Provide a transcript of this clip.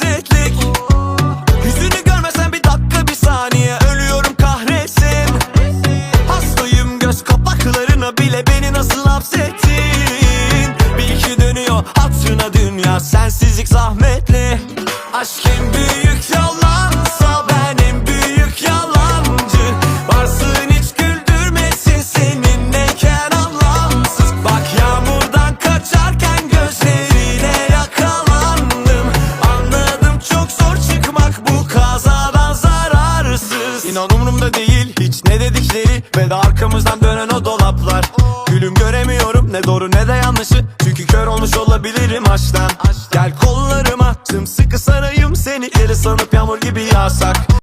hasretlik Yüzünü görmesen bir dakika bir saniye. Ölüyorum kahretsin. Hastayım göz kapaklarına bile beni nasıl hapsettin? Bir iki dönüyor hatırına dünya. Sensizlik zahmetli İnan umurumda değil hiç ne dedikleri? Ve de arkamızdan dönen o dolaplar. Gülüm göremiyorum ne doğru ne de yanlışı. Çünkü kör olmuş olabilirim aşktan. Gel kollarıma sımsıkı sarayım seni. Deli sanıp yağmur gibi yağsak